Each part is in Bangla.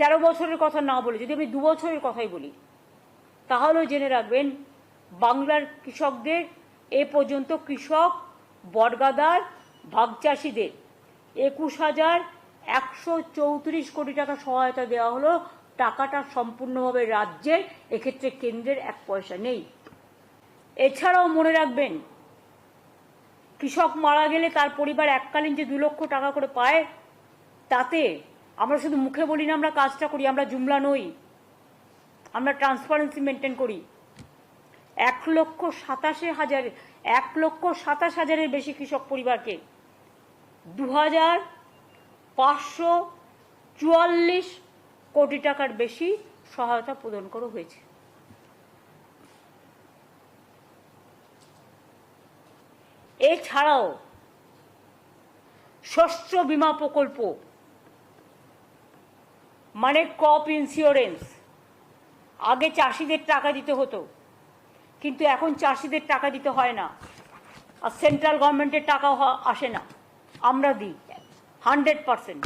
তেরো বছরের কথা না বলে, যদি আমি দু বছরের কথাই বলি, তাহলেও জেনে রাখবেন বাংলার কৃষকদের এ পর্যন্ত কৃষক, বটগাদার ভাগচাষিদের একুশ হাজার একশো চৌত্রিশ কোটি টাকা সহায়তা দেওয়া হলো। টাকাটা সম্পূর্ণভাবে রাজ্যের, এক্ষেত্রে কেন্দ্রের এক পয়সা নেই। এছাড়াও মনে রাখবেন, কৃষক মারা গেলে তার পরিবার এককালীন যে দু লক্ষ টাকা করে পায়, তাতে আমরা শুধু মুখে বলি না, আমরা কাজটা করি, আমরা জুমলা নই। আমরা ট্রান্সপারেন্সি মেনটেন করি। এক লক্ষ সাতাশে হাজার, এক লক্ষ সাতাশ হাজারের বেশি কৃষক পরিবারকে দু হাজার পাঁচশো চুয়াল্লিশ কোটি টাকার বেশি সহায়তা প্রদান করা হয়েছে। এছাড়াও, শস্য বিমা প্রকল্প মানে ক্রপ ইন্স্যুরেন্স আগে চাষিদের টাকা দিতে হতো, কিন্তু এখন চাষিদের টাকা দিতে হয় না। আর সেন্ট্রাল গভর্নমেন্টের টাকা আসে না। আমরা দিই হান্ড্রেড পারসেন্ট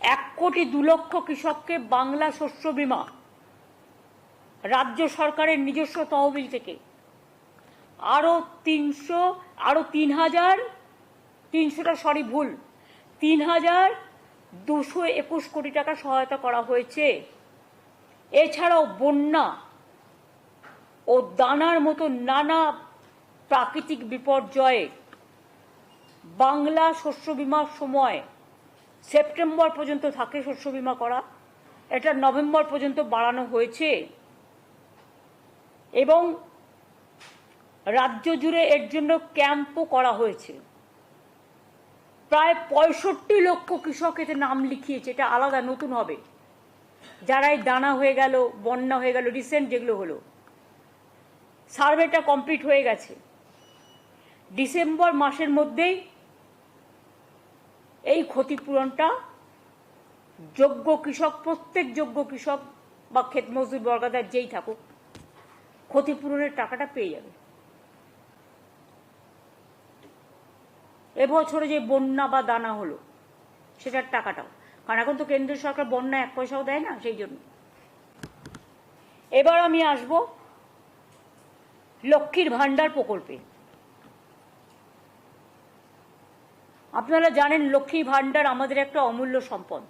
এক কোটি দু লক্ষ কৃষককে বাংলা শস্য বীমা, রাজ্য সরকারের নিজস্ব তহবিল থেকে। আরও তিনশো আরও তিন হাজার, তিনশোটা সরি ভুল। তিন হাজার দুশো একুশ কোটি টাকা সহায়তা করা হয়েছে। এছাড়াও বন্যা ও দানার মতো নানা প্রাকৃতিক বিপর্যয়ে বাংলা শস্য বিমার সময় সেপ্টেম্বর পর্যন্ত থাকে শস্য বিমা করা। এটা নভেম্বর পর্যন্ত বাড়ানো হয়েছে। এবং রাজ্য জুড়ে এর জন্য ক্যাম্পও করা হয়েছে। প্রায় পঁয়ষট্টি লক্ষ কৃষক এতে নাম লিখিয়েছে, এটা আলাদা, নতুন হবে। যারাই দানা হয়ে গেল, বন্যা হয়ে গেল রিসেন্ট যেগুলো হলো। সার্ভেটা কমপ্লিট হয়ে গেছে। ডিসেম্বর মাসের মধ্যেই এই ক্ষতিপূরণটা যোগ্য কৃষক, প্রত্যেক যোগ্য কৃষক বা ক্ষেত মজদুর বর্গাদার যেই থাকুক, ক্ষতিপূরণের টাকাটা পেয়ে যাবে। এবছরে যে বন্যা বা দানা হলো, সেটার টাকাটাও। কারণ এখন তো কেন্দ্রীয় সরকার বন্যা এক পয়সাও দেয় না, সেই জন্য। এবার আমি আসব লক্ষ্মীর ভাণ্ডার প্রকল্পে। আপনারা জানেন লক্ষ্মী ভাণ্ডার আমাদের একটা অমূল্য সম্পদ।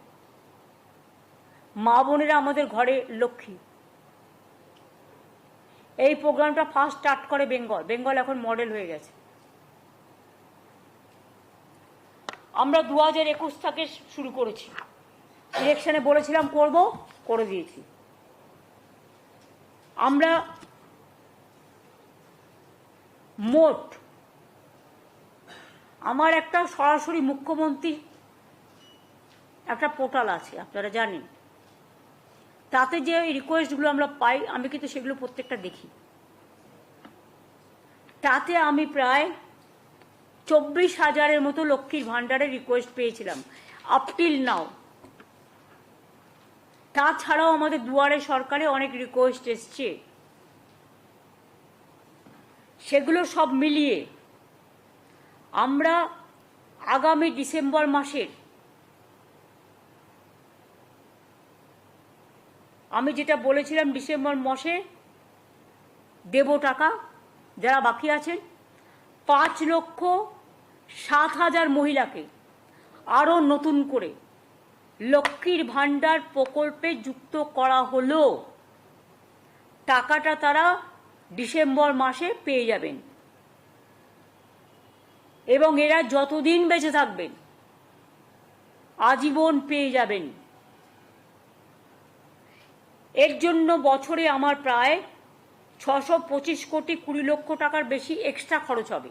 মা বোনেরা আমাদের ঘরে লক্ষ্মী। এই প্রোগ্রামটা ফার্স্ট স্টার্ট করে বেঙ্গল। বেঙ্গল এখন মডেল হয়ে গেছে। আমরা দু হাজার একুশ থেকে শুরু করেছি। ইলেকশনে বলেছিলাম করব, করে দিয়েছি। আমরা মোট আমার একটা সরাসরি মুখ্যমন্ত্রী একটা পোর্টাল আছে, আপনারা জানেন। তাতে যে রিকোয়েস্টগুলো আমরা পাই, আমি কিন্তু সেগুলো প্রত্যেকটা দেখি। তাতে আমি প্রায় চব্বিশ হাজারের মতো লক্ষ্মীর ভাণ্ডারের রিকোয়েস্ট পেয়েছিলাম আপ টিল নাও তাছাড়াও আমাদের দুয়ারে সরকারে অনেক রিকোয়েস্ট এসছে। সেগুলো সব মিলিয়ে আমরা আগামী ডিসেম্বর মাসের, আমি যেটা বলেছিলাম ডিসেম্বর মাসে দেব টাকা, যারা বাকি আছেন, পাঁচ লক্ষ সাত হাজার মহিলাকে আরও নতুন করে লক্ষ্মীর ভাণ্ডার প্রকল্পে যুক্ত করা হলো। টাকাটা তারা ডিসেম্বর মাসে পেয়ে যাবেন। এবং এরা যতদিন বেঁচে থাকবেন, আজীবন পেয়ে যাবেন। এর জন্য বছরে আমার প্রায় ছশো পঁচিশ কোটি কুড়ি লক্ষ টাকার বেশি এক্সট্রা খরচ হবে।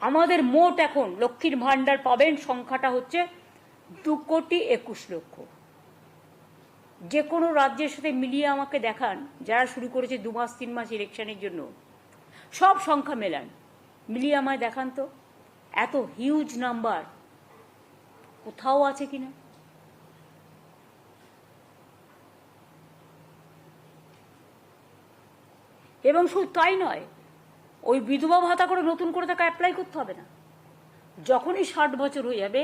আমাদের মোট এখন লক্ষ্মীর ভাণ্ডার পাবেন সংখ্যাটা হচ্ছে দু কোটি একুশ লক্ষ। যে কোনো রাজ্যের সাথে মিলিয়ে আমাকে দেখান, যারা শুরু করেছে দু মাস, তিন মাস ইলেকশনের জন্য। সব সংখ্যা মেলান। মিলিয়ে আমায় দেখান তো। এত হিউজ নাম্বার কোথাও আছে কিনা? এবং শুধু তাই নয় ওই বিধবা ভাতা করে নতুন করে তাকে অ্যাপ্লাই করতে হবে না। যখনই ষাট বছর হয়ে যাবে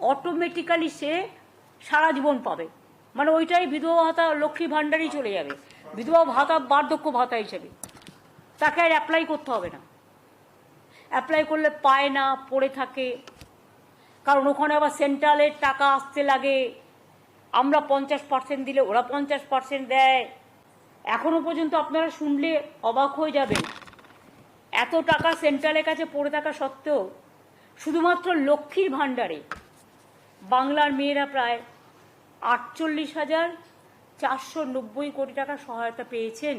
অটোমেটিক্যালি সে সারা জীবন পাবে। মানে ওইটাই বিধবা ভাতা, লক্ষ্মী ভাণ্ডারই চলে যাবে। বিধবা ভাতা বার্ধক্য ভাতা হিসেবে। তাকে আর অ্যাপ্লাই করতে হবে না। অ্যাপ্লাই করলে পায় না, পড়ে থাকে। কারণ ওখানে আবার সেন্ট্রালের টাকা আসতে লাগে। আমরা পঞ্চাশ পার্সেন্ট দিলে ওরা পঞ্চাশ পার্সেন্ট দেয়। এখনও পর্যন্ত আপনারা শুনলে অবাক হয়ে যাবেন। এত টাকা সেন্ট্রালের কাছে পড়ে থাকা সত্ত্বেও শুধুমাত্র লক্ষ্মীর ভাণ্ডারে বাংলার মেয়েরা প্রায় আটচল্লিশ হাজার চারশো নব্বই কোটি টাকা সহায়তা পেয়েছেন।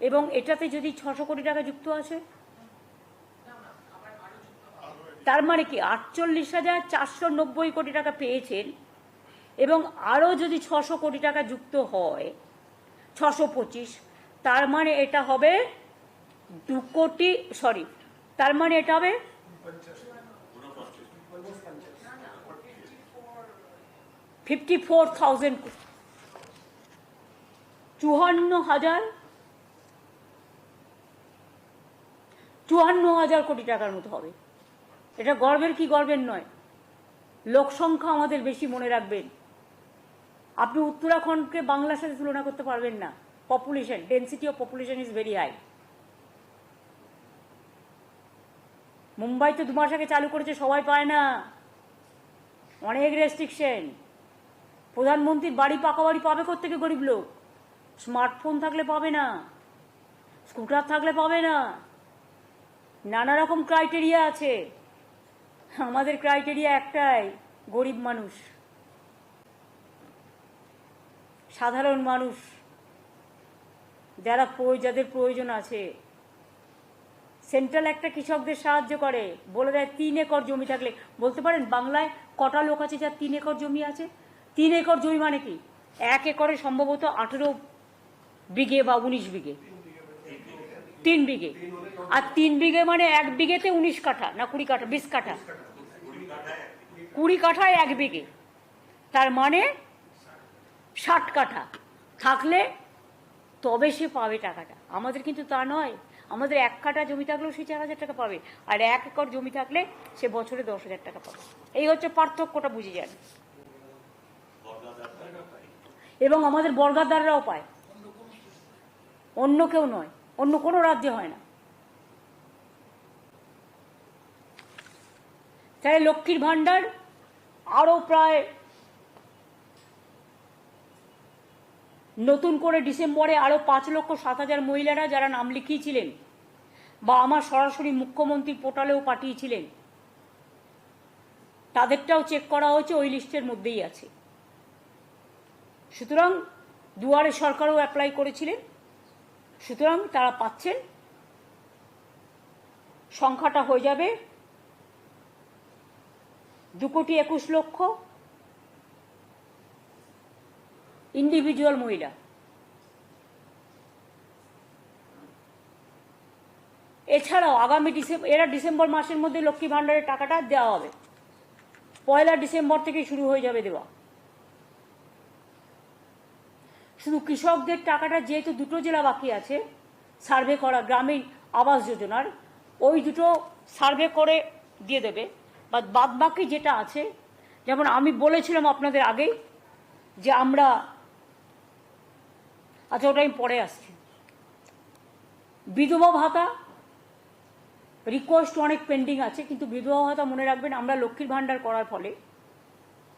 এবং এটাতে যদি ছশো কোটি টাকা যুক্ত আছে, তার মানে কি আটচল্লিশ হাজার চারশো নব্বই কোটি টাকা পেয়েছেন এবং আরও যদি ছশো কোটি টাকা যুক্ত হয়, ছশো পঁচিশ, তার মানে এটা হবে দু কোটি সরি তার মানে এটা হবে ফিফটি ফোর থাউজেন্ড চুয়ান্ন হাজার চুয়ান্ন হাজার কোটি টাকার মতো হবে। এটা গর্বের কি গর্বের নয়। লোক সংখ্যা আমাদের বেশি, মনে রাখবেন। আপনি উত্তরাখণ্ডকে বাংলার সাথে তুলনা করতে পারবেন না। Population density of population is very high Mumbai তো দু মাস আগে চালু করেছে, সবাই পায় না। অনেক রেস্ট্রিকশন প্রধানমন্ত্রীর বাড়ি পাকা বাড়ি পাবে থেকে গরিব লোক? স্মার্টফোন থাকলে পাবে না। স্কুটার থাকলে পাবে না। নানা রকম ক্রাইটেরিয়া আছে। আমাদের ক্রাইটেরিয়া একটাই, গরিব মানুষ। সাধারণ মানুষ। যারা যাদের প্রয়োজন আছে। সেন্ট্রাল একটা কৃষকদের সাহায্য করে। বলে দেয়, তিন একর জমি থাকলে। বলতে পারেন, বাংলায় কটা লোক আছে যার তিন একর জমি আছে? তিন একর জমি মানে কি? এক একরে সম্ভবত আঠেরো বিঘে বা উনিশ বিঘে। তিন বিঘে। আর তিন বিঘে মানে এক বিঘেতে উনিশ কাঠা না কুড়ি কাঠা, বিশ কাঠা? কুড়ি কাঠায় এক বিঘে। তার মানে ষাট কাঠা। থাকলে তবে সে পাবে টাকাটা। আমাদের কিন্তু তা নয়। আমাদের এক কাঠা জমি থাকলেও সে চার হাজার টাকা পাবে। আর এক একর জমি থাকলে সে বছরে দশ হাজার টাকা পাবে। এই হচ্ছে পার্থক্যটা বুঝে যান। এবং আমাদের বর্গাদাররাও পায়। অন্য কেউ নয়। অন্য কোনো রাজ্যে হয় না। তাই লক্ষ্মীর ভাণ্ডার আরও প্রায় নতুন করে ডিসেম্বরে আরও পাঁচ লক্ষ সাত হাজার মহিলারা যারা নাম লিখিয়েছিলেন বা আমার সরাসরি মুখ্যমন্ত্রী পোর্টালেও পাঠিয়েছিলেন, তাদেরটাও চেক করা হয়েছে, ওই লিস্টের মধ্যেই আছে। সুতরাং দুয়ারে সরকারও অ্যাপ্লাই করেছিলেন, সুতরাং তারা পাচ্ছেন, সংখ্যাটা হয়ে যাবে দু কোটি একুশ লক্ষ ইন্ডিভিজুয়াল মহিলা। এছাড়াও আগামী ডিসেম্বর এরা ডিসেম্বর মাসের মধ্যে লক্ষ্মী ভাণ্ডারের টাকাটা দেওয়া হবে। পয়লা ডিসেম্বর থেকে শুরু হয়ে যাবে দেওয়া। শুধু কৃষকদের টাকাটা যেহেতু দুটো জেলা বাকি আছে, সার্ভে করা গ্রামীণ আবাস যোজনার, ওই দুটো সার্ভে করে দিয়ে দেবে। বা বাদ বাকি যেটা আছে, যেমন আমি বলেছিলাম আপনাদের আগেই যে আমরা আচ্ছা ওটা আমি পরে আসছি। বিধবা ভাতা রিকোয়েস্ট অনেক পেন্ডিং আছে, কিন্তু বিধবা ভাতা মনে রাখবেন, আমরা লক্ষ্মীর ভাণ্ডার করার ফলে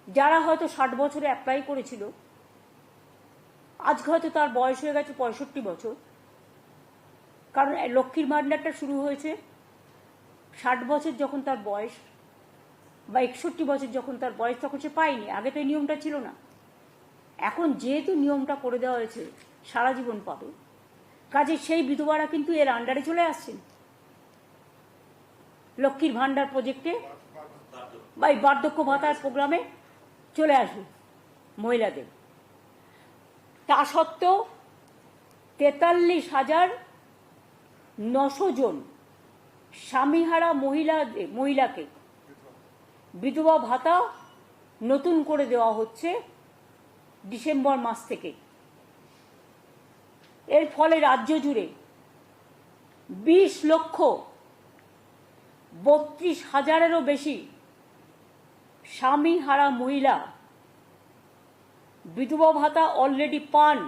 যারা হয়তো ষাট বছরে অ্যাপ্লাই করেছিল, আজকে হয়তো তার বয়স হয়ে গেছে পঁয়ষট্টি বছর, কারণ লক্ষ্মীর ভাণ্ডারটা শুরু হয়েছে ষাট বছর যখন তার বয়স বা একষট্টি বছর যখন তার বয়স, তখন সে পায়নি, আগে তো এই নিয়মটা ছিল না। এখন যেহেতু নিয়মটা করে দেওয়া হয়েছে সারা জীবন পাবে। কাজে সেই বিধবারা কিন্তু এর আন্ডারে চলে আসছেন। লক্ষ্মীর ভাণ্ডার প্রজেক্টে বা এই বার্ধক্য ভাতার প্রোগ্রামে চলে আসবে মহিলাদের। তা সত্ত্বেও তেতাল্লিশ হাজার নশো জন স্বামীহারা মহিলা, মহিলাকে বিধবা ভাতা নতুন করে দেওয়া হচ্ছে ডিসেম্বর মাস থেকে। এর ফলে রাজ্য জুড়ে বিশ লক্ষ বত্রিশ হাজারেরও বেশি স্বামী হারা মহিলা বিধবা ভাতা অলরেডি পান।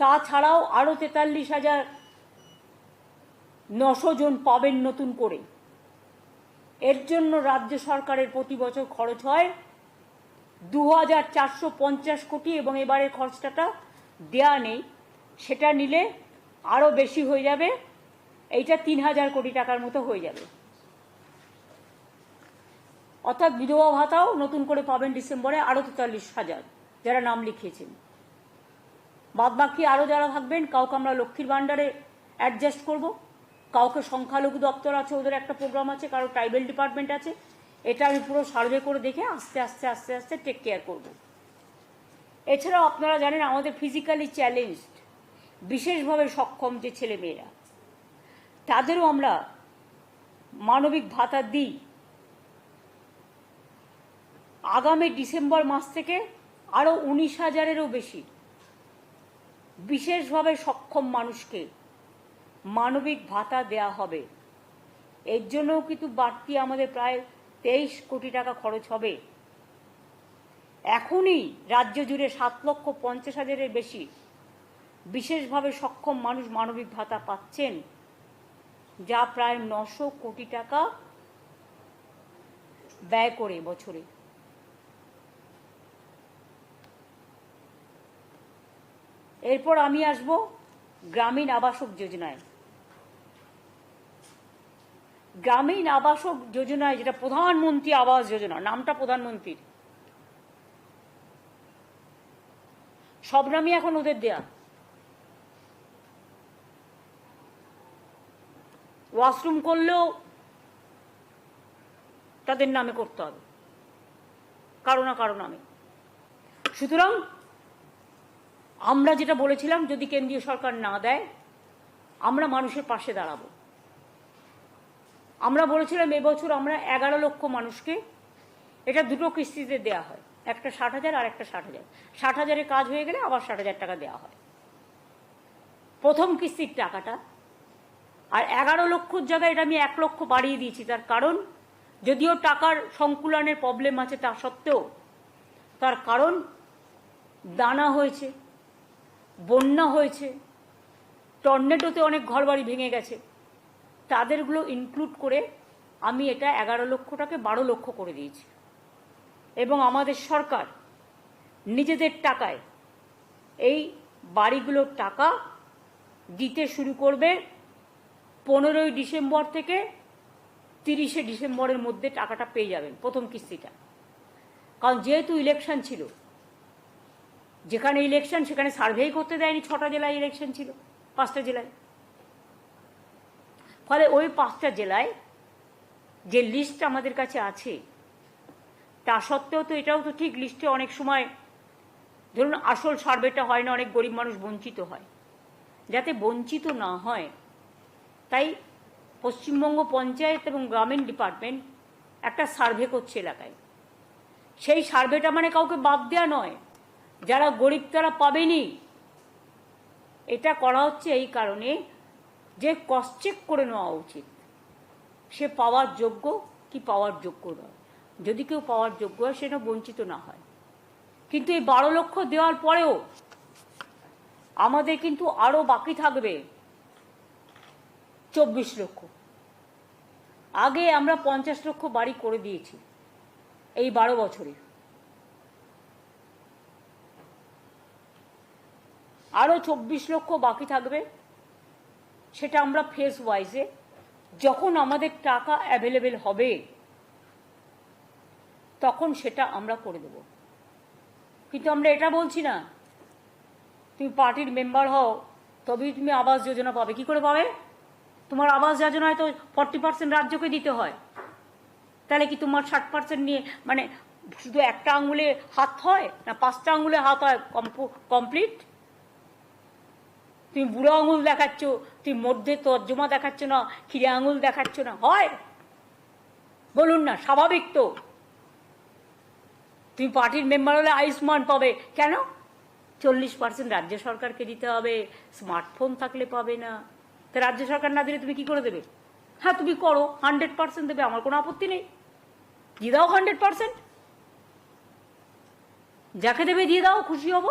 তাছাড়াও আরও তেতাল্লিশ হাজার নশো জন পাবেন নতুন করে। এর জন্য রাজ্য সরকারের প্রতি বছর খরচ হয় দু হাজার চারশো পঞ্চাশ কোটি এবং এবারের খরচটা দেয়া নেই, সেটা নিলে আরও বেশি হয়ে যাবে, এইটা তিন হাজার কোটি টাকার মতো হয়ে যাবে। অর্থাৎ বিধবা ভাতাও নতুন করে পাবেন ডিসেম্বরে আরও তেতাল্লিশ হাজার, যারা নাম লিখিয়েছেন। বাদ বাকি আরও যারা থাকবেন, কাউকে আমরা লক্ষ্মীর ভাণ্ডারে অ্যাডজাস্ট করব, কাউকে সংখ্যালঘু দপ্তর আছে, ওদের একটা প্রোগ্রাম আছে, কারও ট্রাইবেল ডিপার্টমেন্ট আছে, এটা আমি পুরো সার্ভে করে দেখে আস্তে আস্তে আস্তে আস্তে টেক কেয়ার করব। এছাড়াও আপনারা জানেন আমাদের ফিজিক্যালি চ্যালেঞ্জড বিশেষভাবে সক্ষম যে ছেলেমেয়েরা, তাদেরও আমরা মানবিক ভাতা দিই। আগামী ডিসেম্বর মাস থেকে আরও উনিশ হাজারেরও বেশি বিশেষভাবে সক্ষম মানুষকে মানবিক ভাতা দেয়া হবে। এর জন্যও কিন্তু বাড়তি আমাদের প্রায় তেইশ কোটি টাকা খরচ হবে। এখনই রাজ্য জুড়ে সাত লক্ষ পঞ্চাশ হাজারের বেশি বিশেষভাবে সক্ষম মানুষ মানবিক ভাতা পাচ্ছেন, যা প্রায় নশো কোটি টাকা ব্যয় করে বছরে। এরপর আমি আসব গ্রামীণ আবাসক যোজনায়। গ্রামীণ আবাসক যোজনায় যেটা প্রধানমন্ত্রী আবাস যোজনা, নামটা প্রধানমন্ত্রীর। সব নামই এখন ওদের দেয়া। ওয়াশরুম করলেও তাদের নামে করতে হবে। কারও না কারও নামে। সুতরাং আমরা যেটা বলেছিলাম, যদি কেন্দ্রীয় সরকার না দেয়, আমরা মানুষের পাশে দাঁড়াবো। আমরা বলেছিলাম, এবছর আমরা এগারো লক্ষ মানুষকে, এটা দুটো কিস্তিতে দেওয়া হয়। একটা ষাট হাজার আর একটা ষাট হাজার। ষাট হাজারের কাজ হয়ে গেলে আবার ষাট হাজার টাকা দেওয়া হয়। প্রথম কিস্তির টাকাটা। আর এগারো লক্ষর জায়গায় এটা আমি এক লক্ষ বাড়িয়ে দিয়েছি। তার কারণ, যদিও টাকার সংকুলনের প্রবলেম আছে তা সত্ত্বেও, তার কারণ দানা হয়েছে, বন্যা হয়েছে, টর্নেডোতে অনেক ঘরবাড়ি ভেঙে গেছে। তাদেরগুলো ইনক্লুড করে আমি এটা এগারো লক্ষটাকে বারো লক্ষ করে দিয়েছি। এবং আমাদের সরকার নিজেদের টাকায় এই বাড়িগুলোর টাকা দিতে শুরু করবে পনেরোই ডিসেম্বর থেকে তিরিশে ডিসেম্বরের মধ্যে টাকাটা পেয়ে যাবেন প্রথম কিস্তিটা। কারণ যেহেতু ইলেকশন ছিল, যেখানে ইলেকশন সেখানে সার্ভেই করতে দেয়নি, ছটা জেলায় ইলেকশন ছিল, পাঁচটা জেলায়। ফলে ওই পাঁচটা জেলায় যে লিস্ট আমাদের কাছে আছে তা সত্ত্বেও তো এটাও তো ঠিক লিস্টে অনেক সময় ধরুন আসল সার্ভেটা হয় না, অনেক গরিব মানুষ বঞ্চিত হয়। যাতে বঞ্চিত না হয়, তাই পশ্চিমবঙ্গ পঞ্চায়েত এবং গ্রামীণ ডিপার্টমেন্ট একটা সার্ভে করছে এলাকায়। সেই সার্ভেটা মানে কাউকে বাদ দেওয়া নয়, যারা গরিব তারা পাবেনি। এটা করা হচ্ছে এই কারণে যে কস্ট চেক করে নেওয়া উচিত, সে পাওয়ার যোগ্য কি পাওয়ার যোগ্য নয়। যদি কেউ পাওয়ার যোগ্য হয়, সেটা বঞ্চিত না হয়। কিন্তু এই বারো লক্ষ দেওয়ার পরেও আমাদের কিন্তু আরও বাকি থাকবে চব্বিশ লক্ষ। আগে আমরা পঞ্চাশ লক্ষ বাড়ি করে দিয়েছি এই বারো বছরে। আরও চব্বিশ লক্ষ বাকি থাকবে, সেটা আমরা ফেস ওয়াইজে যখন আমাদের টাকা অ্যাভেলেবেল হবে তখন সেটা আমরা করে দেব। কিন্তু আমরা এটা বলছি না। তুমি পার্টির মেম্বার হও, তবেই তুমি আবাস যোজনা পাবে। কি করে পাবে? তোমার আবাস যোজনায় তো ফর্টি পার্সেন্ট রাজ্যকে দিতে হয়। তাহলে কি তোমার ষাট পার্সেন্ট নিয়ে মানে শুধু একটা আঙুলে হাত হয় না পাঁচটা আঙুলে হাত হয় কমপ্লিট? তুমি বুড়ো আঙুল দেখাচ্ছ, তুমি মধ্যে তর্জমা দেখাচ্ছ না খিরে আঙুল দেখাচ্ছ না, হয়? বলুন না, স্বাভাবিক তো। তুমি পার্টির মেম্বার হলে আয়ুষ্মান পাবে। কেন? চল্লিশ পার্সেন্ট রাজ্য সরকারকে দিতে হবে স্মার্টফোন থাকলে পাবে না। তা রাজ্য সরকার না দিলে তুমি কি করে দেবে? হ্যাঁ তুমি করো হান্ড্রেড পার্সেন্ট দেবে, আমার কোনো আপত্তি নেই। দিয়ে দাও হান্ড্রেড পার্সেন্ট যাকে দেবে দিয়ে দাও, খুশি হব।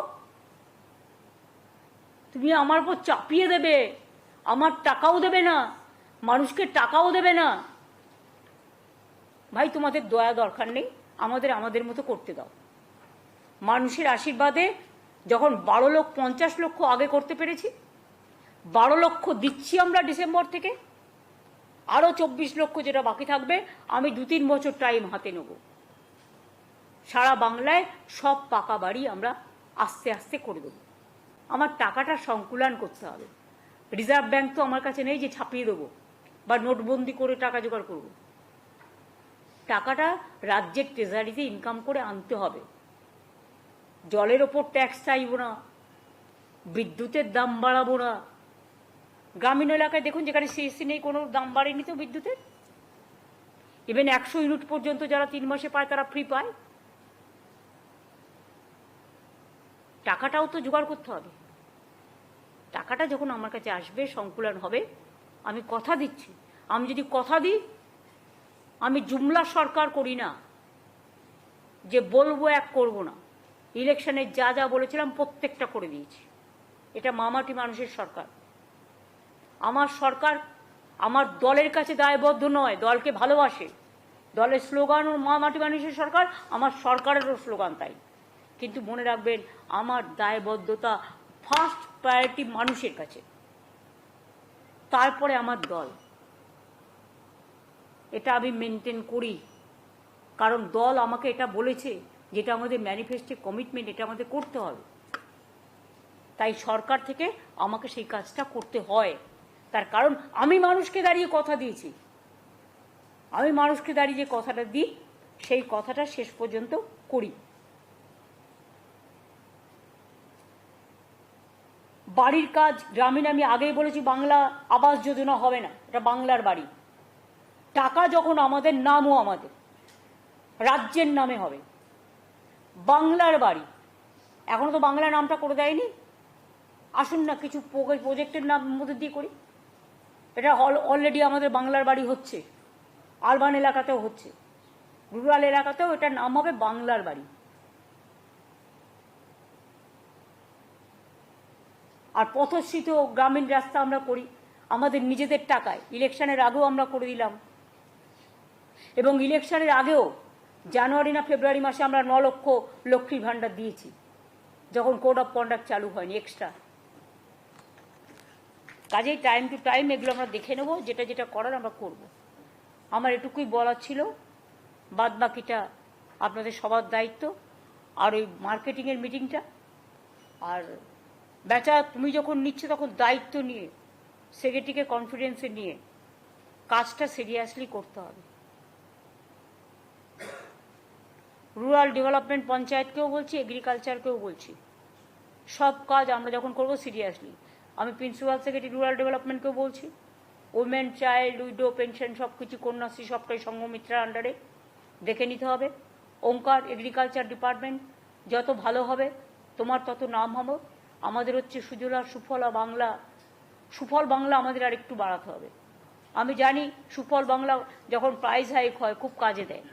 তুমি আমার উপর চাপিয়ে দেবে, আমার টাকাও দেবে না, মানুষকে টাকাও দেবে না। ভাই, তোমাদের দয়া দরকার নেই। আমাদের আমাদের মতো করতে দাও। মানুষের আশীর্বাদে যখন বারো লক্ষ, পঞ্চাশ লক্ষ আগে করতে পেরেছি, বারো লক্ষ দিচ্ছি আমরা ডিসেম্বর থেকে আরও চব্বিশ লক্ষ যেটা বাকি থাকবে, আমি দু তিন বছর টাইম হাতে নেব। সারা বাংলায় সব পাকা বাড়ি আমরা আস্তে আস্তে করে দেবো। আমার টাকাটা সংকুলান করতে হবে। রিজার্ভ ব্যাংক তো আমার কাছে নেই যে ছাপিয়ে দেবো, বা নোটবন্দি করে টাকা জোগাড় করব। টাকাটা রাজ্যের ট্রেজারিতে ইনকাম করে আনতে হবে। জলের ওপর ট্যাক্স চাইব না, বিদ্যুতের দাম বাড়াবো না। গ্রামীণ এলাকায় দেখুন, যেখানে সিএসসি নেই, কোনো দাম বাড়েনি তো বিদ্যুতের? ইভেন একশো ইউনিট পর্যন্ত যারা তিন মাসে পায়, তারা ফ্রি পায়। টাকাটাও তো জোগাড় করতে হবে। টাকাটা যখন আমার কাছে আসবে, সংকুলন হবে, আমি কথা দিচ্ছি। আমি যদি কথা দিই আমি জুমলা সরকার করি না, যে বলব এক করব না। ইলেকশনে যা যা বলেছিলাম প্রত্যেকটা করে দিয়েছি। এটা মামাটি মানুষের সরকার। আমার সরকার আমার দলের কাছে দায়বদ্ধ নয়, দলকে ভালোবাসে। দলের স্লোগান ও মা মাটি মানুষের সরকার, আমার সরকারেরও স্লোগান তাই। কিন্তু মনে রাখবেন, আমার দায়বদ্ধতা ফার্স্ট প্রায়োরিটি মানুষের কাছে। তারপরে আমার দল। এটা আমি মেনটেন করি। কারণ দল আমাকে এটা বলেছে যেটা আমাদের ম্যানিফেস্টো কমিটমেন্ট এটা আমাদের করতে হবে। তাই সরকার থেকে আমাকে সেই কাজটা করতে হয়। তার কারণ আমি মানুষকে দাঁড়িয়ে কথা দিয়েছি। আমি মানুষকে দাঁড়িয়ে যে কথাটা দিই, সেই কথাটা শেষ পর্যন্ত করি। বাড়ির কাজ গ্রামীণ আমি আগেই বলেছি, বাংলা আবাস যোজনা হবে না, এটা বাংলার বাড়ি। টাকা যখন আমাদের নামও আমাদের, রাজ্যের নামে হবে। বাংলার বাড়ি। এখনও তো বাংলা নামটা করে দেয়নি। আসুন না, কিছু প্রজেক্টের নাম মধ্যে দিয়ে করি। এটা অল অলরেডি আমাদের বাংলার বাড়ি হচ্ছে। আরবান এলাকাতেও হচ্ছে। রুরাল এলাকাতেও এটার নাম হবে বাংলার বাড়ি। আর পথশ্রিত গ্রামীণ রাস্তা আমরা করি। আমাদের নিজেদের টাকায়। ইলেকশনের আগেও আমরা করে দিলাম। এবং ইলেকশনের আগেও জানুয়ারি না ফেব্রুয়ারি মাসে আমরা ন লক্ষ লক্ষ্মীর ভাণ্ডার দিয়েছি, যখন কোড অফ কন্ডাক্ট চালু হয়নি এক্সট্রা। কাজেই টাইম টু টাইম এগুলো আমরা দেখে নেব, যেটা যেটা করার আমরা করব। আমার এটুকুই বলার ছিল বাদ বাকিটা আপনাদের সবার দায়িত্ব, আর ওই মার্কেটিংয়ের মিটিংটা। আর বেচা, তুমি যখন নিচ্ছ তখন দায়িত্ব নিয়ে, সেক্রেটারিকে কনফিডেন্সে নিয়ে, কাজটা সিরিয়াসলি করতে হবে। রুরাল ডেভেলপমেন্ট পঞ্চায়েতকেও বলছি এগ্রিকালচারকেও বলছি। সব কাজ আমরা যখন করব সিরিয়াসলি আমি প্রিন্সিপাল সেক্রেটারি রুরাল ডেভেলপমেন্টকেও বলছি। উইমেন চাইল্ড উইডো পেনশন সব কিছু কন্যাশ্রী, সবটাই সংঘমিত্রার আন্ডারে দেখে নিতে হবে। ওঙ্কার এগ্রিকালচার ডিপার্টমেন্ট যত ভালো হবে, তোমার তত নাম হবে। আমাদের হচ্ছে সুজলা, সুফলা বাংলা, সুফল বাংলা আমাদের আর একটু বাড়াতে হবে। আমি জানি সুফল বাংলা যখন প্রাইজ হাইক হয়, খুব কাজে দেয়।